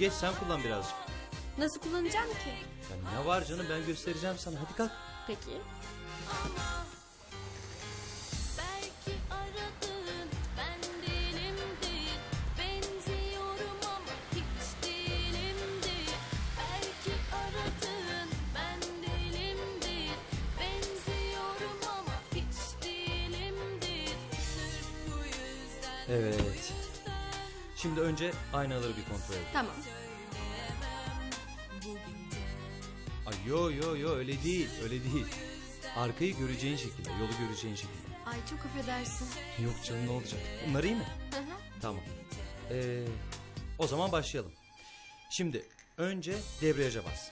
geç sen kullan birazcık. Nasıl kullanacağım ki? Ya ne var canım ben göstereceğim sana. Hadi kalk. Peki. Evet. Şimdi önce aynaları bir kontrol edelim. Tamam. Ay yo yo yo öyle değil öyle değil. Arkayı göreceğin şekilde yolu göreceğin şekilde. Ay çok affedersin. Yok canım ne olacak? Bunlar iyi mi? Hı hı. Tamam. Ee, o zaman başlayalım. Şimdi önce debriyaja bas.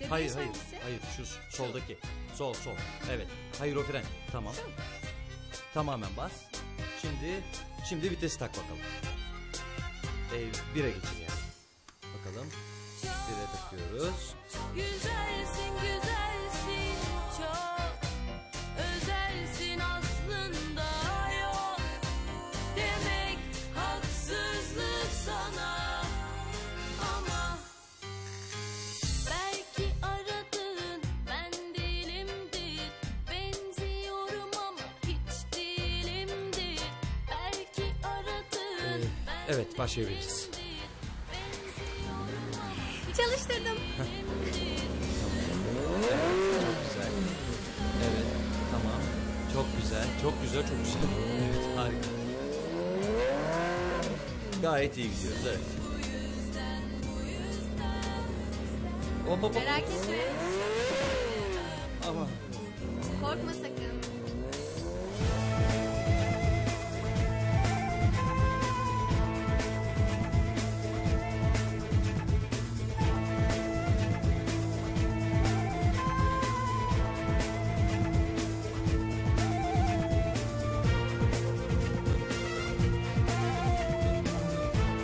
Debriyaj Hayır hayır hangisi? hayır şu soldaki. Sol sol. Evet. Hayır o fren. Tamam. Tamamen bas. Şimdi şimdi vitesi tak bakalım. Ee, bire geçir yani. Bakalım. Bire takıyoruz. Güzelsin evet, başlayabiliriz. Çalıştırdım. Güzel. Evet. Tamam. Çok güzel. Çok güzel. Çok güzel. Evet. Harika. Gayet iyi gidiyoruz. Evet. Hop hop hop. Merak etme. Ama Korkma sakın.